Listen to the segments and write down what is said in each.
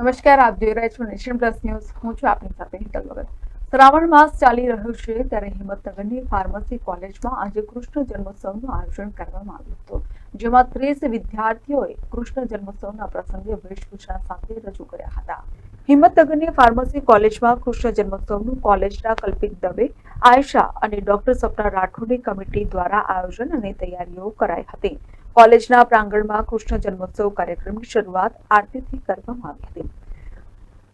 નમસ્કાર, આપ જોઈ રહ્યા છો નેશન પ્લસ ન્યૂઝ. હું છું આપની સાથે હિતલ ભગત શ્રાવણ માસ ચાલી રહ્યો છે ત્યારે હિંમતનગરની ફાર્મસી કોલેજમાં આજે કૃષ્ણ જન્મોત્સવનું આયોજન કરવામાં આવ્યું હતું, જેમાં ત્રીસ વિદ્યાર્થીઓએ કૃષ્ણ જન્મોત્સવના પ્રસંગે વેશભૂષા સાથે રજૂ કર્યા હતા. હિંમતનગરની ફાર્મસી કોલેજમાં કૃષ્ણ જન્મોત્સવનું કોલેજના કલ્પિત દવે આયશા અને ડોક્ટર સપના રાઠોડની કમિટી દ્વારા આયોજન અને તૈયારીઓ કરાઈ હતી. કોલેજના પ્રાંગણમાં કૃષ્ણ જન્મોત્સવ કાર્યક્રમની શરૂઆત આરતીથી કરવામાં આવી હતી.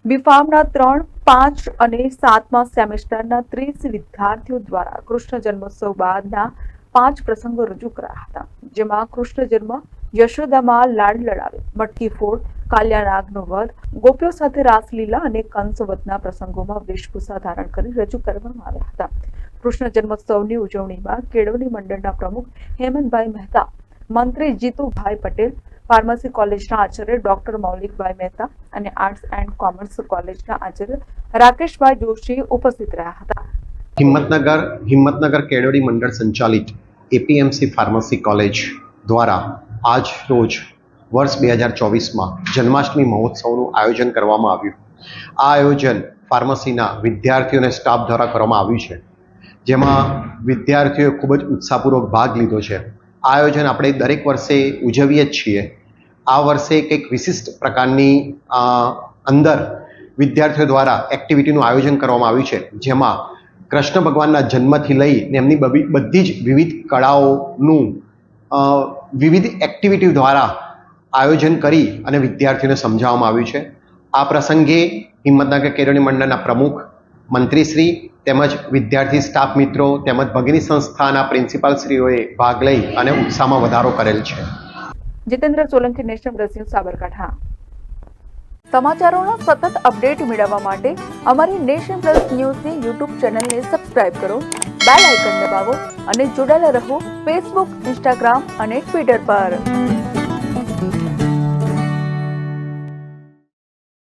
બીફાર્મના ત્રણ, પાંચ અને સાતમા સેમેસ્ટરના ત્રીસ વિદ્યાર્થીઓ દ્વારા કૃષ્ણ જન્મોત્સવ બાદના પાંચ પ્રસંગો રજૂ કરાયા હતા, જેમાં કૃષ્ણ જન્મ યશોદામાં લાડ લડાવે, મટકી ફોડ કાલ્યાનાગનો વધ, ગોપીઓ સાથે રાસલીલા અને કંસવદના પ્રસંગોમાં વેશભૂષા ધારણ કરી રજૂ કરવામાં આવ્યા હતા. કૃષ્ણ જન્મોત્સવની ઉજવણીમાં કેળવણી મંડળના પ્રમુખ હેમંતભાઈ મહેતા મંત્રી જીતુભાઈ પટેલ, ફાર્મસી કોલેજના આચાર્ય ડોક્ટર મૌલિકભાઈ મહેતા અને આર્ટ્સ એન્ડ કોમર્સ કોલેજના આચાર્ય રાકેશભાઈ જોશી ઉપસ્થિત રહ્યા હતા. હિંમતનગર હિંમતનગર કેળવણી મંડળ સંચાલિત એપીએમસી ફાર્મસી કોલેજ દ્વારા આજ રોજ વર્ષ બે હજાર ચોવીસમાં જન્માષ્ટમી મહોત્સવનું આયોજન કરવામાં આવ્યું. આ આયોજન ફાર્મસીના વિદ્યાર્થીઓ અને સ્ટાફ દ્વારા કરવામાં આવ્યું છે. જેમાં વિદ્યાર્થીઓએ ખૂબ જ ઉત્સાહપૂર્વક ભાગ લીધો છે. આયોજન આપણે દરેક વર્ષે ઉજવીએ જ છીએ. આ વર્ષે કંઈક વિશિષ્ટ પ્રકારની અંદર વિદ્યાર્થીઓ દ્વારા એક્ટિવિટીનું આયોજન કરવામાં આવ્યું છે. જેમાં કૃષ્ણ ભગવાનના જન્મથી લઈને એમની બધી જ વિવિધ કળાઓનું વિવિધ એક્ટિવિટી દ્વારા આયોજન કરી અને વિદ્યાર્થીઓને સમજાવવામાં આવ્યું છે. આ પ્રસંગે હિંમતનગર કેળવણી મંડળના પ્રમુખ મંત્રીશ્રી તેમજ વિદ્યાર્થી સ્ટાફ મિત્રો તેમજ ભગિની સંસ્થાના પ્રિન્સિપાલશ્રીઓએ ભાગ લઈ અને ઉત્સાહમાં વધારો કરેલ છે. Jitendra Solanki national news Sabarkantha. સમાચારોના સતત અપડેટ મેળવવા માટે અમારી નેશન પ્લસ ન્યૂઝની યુટ્યુબ ચેનલને સબસ્ક્રાઇબ કરો, બેલ આઇકન દબાવો અને જોડાયેલા રહો ફેસબુક, ઇન્સ્ટાગ્રામ અને ટ્વિટર પર.